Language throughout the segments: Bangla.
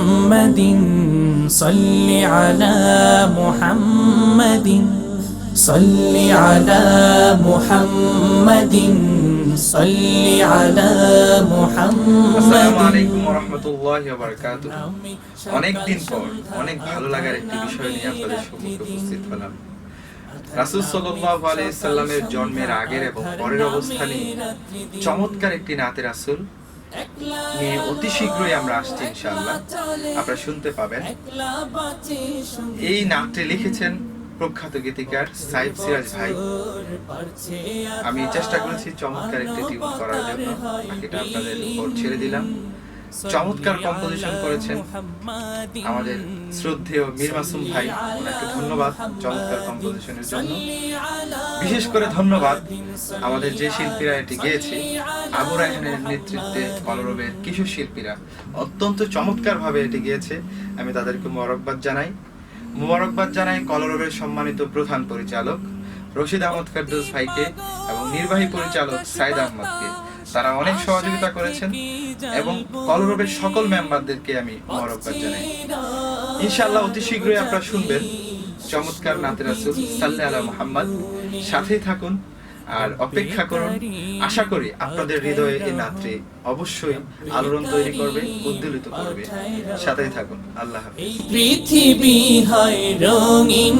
على محمد صل على محمد صل على محمد صل على আসসালামু محمد আলাইকুম রহমতুল্লাহ বারকাত অনেক দিন পর অনেক ভালো লাগার একটি বিষয় নিয়ে আপনাদের সম্মুখে উপস্থিত হলাম রাসূল সাল্লাল্লাহু আলাইহি সাল্লামের জন্মের আগের এবং পরের অবস্থানে চমৎকার একটি নাতে রাসূল নিয়ে অতি শীঘ্রই আমরা আসছি, ইনশাআল্লাহ। আপনারা শুনতে পাবেন। এই নাটটি লিখেছেন প্রখ্যাত গীতিকার সাইফ সিরাজ ভাই। আমি চেষ্টা করেছি চমৎকার একটি টিউন করার জন্য। বাকিটা আপনাদের উপর ছেড়ে দিলাম। চমৎকার কম্পোজিশন করেছেন আমাদের শ্রদ্ধেয় মীর মাসুম ভাই। ওনাকে ধন্যবাদ চমৎকার কম্পোজিশনের জন্য। বিশেষ করে ধন্যবাদ আমাদের যে শিল্পীরা এটি গেয়েছে আবু রায়হানের নেতৃত্বে কলরবের কিশোর শিল্পীরা। অত্যন্ত চমৎকার ভাবে এটি গিয়েছে। আমি তাদেরকে মোবারকবাদ জানাই। মোবারকবাদ জানাই কলরবের সম্মানিত প্রধান পরিচালক রশিদ আহমদ ফেরদৌস ভাইকে এবং নির্বাহী পরিচালক সাইদ আহমদকে। তারা অনেক সহযোগিতা করেছেন এবং কলরবের সকল মেম্বারদেরকে আমি মোবারকবাদ জানাই। ইনশাআল্লাহ অতি শীঘ্রই আপনারা শুনবেন। চমৎকার নাতে রাসূল সাল্লাল্লাহু আলা মুহাম্মদ। সাথেই থাকুন আর অপেক্ষা করুন। আশা করি আপনাদের হৃদয়ে এই নাতটি অবশ্যই আলোড়ন তৈরি করবে উদ্দোলিত করবে। সাথেই থাকুন। আল্লাহ পৃথিবী হয় রঙিন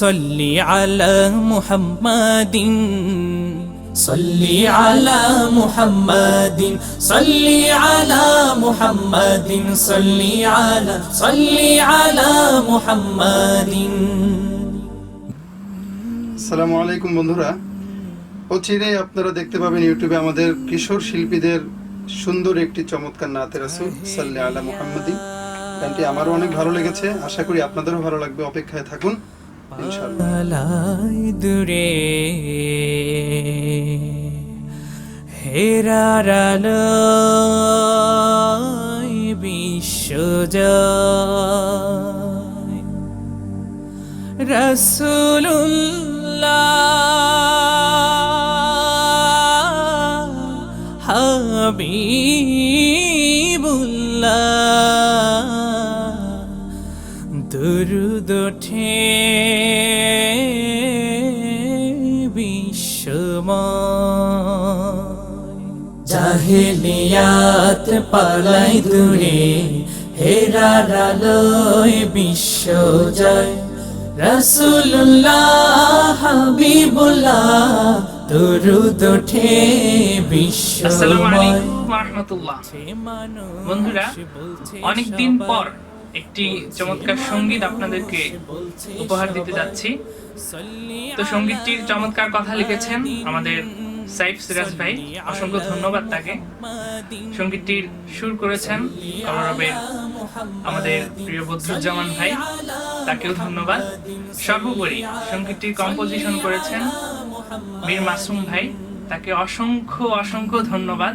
সল্লি আলা মুহাম্মাদিন। صلي على محمد صلي على محمد صلي على صلي على محمد আসসালামু আলাইকুম বন্ধুরা অচিরেই আপনারা দেখতে পাবেন ইউটিউবে আমাদের কিশোর শিল্পীদের সুন্দর একটি চমৎকার নাতে রাসুল সাল্লি আলা মুহাম্মাদি গানটি আমারও অনেক ভালো লেগেছে আশা করি আপনাদেরও ভালো লাগবে অপেক্ষায় থাকুন ইনশাআল্লাহ আলোয় বিশ্ব রসুল্লাহ হাবিবুল্লাহ। জাহেলিয়াত পালাই দূরে হেরার আলোয় বিশ্ব জয়। রসুল্লাহ হাবিবুল্লাহ দুরুদ ওঠে রাহমাতুল্লাহ বন্ধুরা অনেকদিন পর একটি চমৎকার সংগীত আপনাদেরকে উপহার দিতে যাচ্ছি। তো সঙ্গীতটির চমৎকার কথা লিখেছেন আমাদের সাইফ সিরাজ ভাই, অসংখ্য ধন্যবাদ তাকে। সঙ্গীতটির সুর করেছেন কলরবের আমাদের প্রিয় বদরুজ্জামান ভাই, তাকেও ধন্যবাদ। সর্বোপরি সঙ্গীতটির কম্পোজিশন করেছেন মীর মাসুম ভাই, তাকে অসংখ্য অসংখ্য ধন্যবাদ।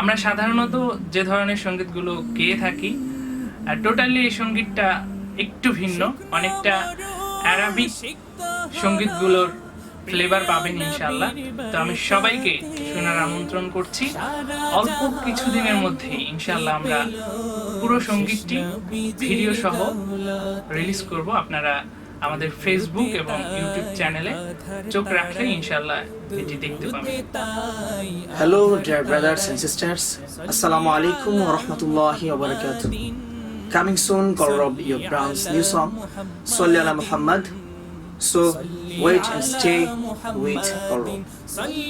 আমরা সাধারণত যে ধরনের সঙ্গীতগুলো গেয়ে থাকি, আর টোটালি এই সঙ্গীতটা একটু ভিন্ন, অনেকটা অ্যারাবিক সঙ্গীতগুলোর ফ্লেভার পাবেন ইনশাল্লাহ তো আমি সবাইকে শোনার আমন্ত্রণ করছি। অল্প কিছুদিনের মধ্যে ইনশাল্লাহ আমরা পুরো সঙ্গীতটি, ভিডিও সহ রিলিজ করব। আপনারা আমাদের ফেসবুক এবং ইউটিউব চ্যানেলে চোখ রাখলে ইনশাল্লাহ এটি দেখতে পাবেন। Hello dear brothers and sisters আসসালামু আলাইকুম ওয়া রাহমাতুল্লাহি ওয়া বারাকাতুহু। Coming soon Kalarab your brand new song সল্লি আলা Muhammad So, wait and stay with Gaurav.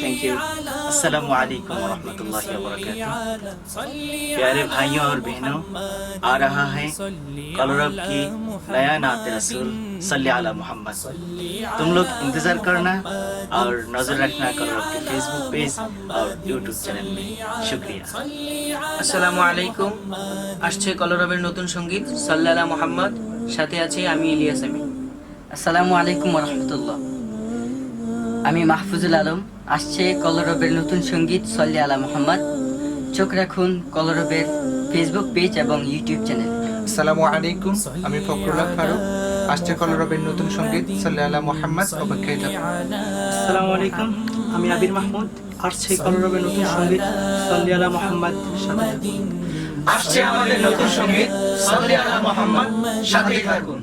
Thank you. अस्सलाम वालेकुम रहमतुल्लाहि व बरकातहू प्यारे भाइयों और बहनों आ रहा है कलरब की नया नात रसूल सल्ली अला मोहम्मद तुम लोग इंतजार करना और नजर रखना कलरब के फेसबुक पेज और यूट्यूब चैनल में शुक्रिया আসসালামু আলাইকুম আসছে কলরবের নতুন সঙ্গীত সাল্লালা মোহাম্মদ সাথে আছি আমি ইলিয়াস আমিন আসসালামু আলাইকুম রহমতুল্লাহ আমি মাহফুজুল আলম আসছে কলরবের নতুন সংগীত সল্লি আলা মোহাম্মদ। চোখ রাখুন কলরবের ফেসবুক পেজ এবং ইউটিউব চ্যানেল আসসালামু আলাইকুম আমি ফখরুল্লাহ ফারুক। আসছে কলরবের নতুন সংগীত সাল্লাহ আলা মোহাম্মদ অপেক্ষায় থাকুন আসসালামু আলাইকুম আমি আবির মাহমুদ। আসছে কলরবের নতুন সংগীত সাল্লি আলা মোহাম্মদ আসছে আমাদের নতুন সংগীত সল্লি আলা মোহাম্মদ সাথে থাকুন।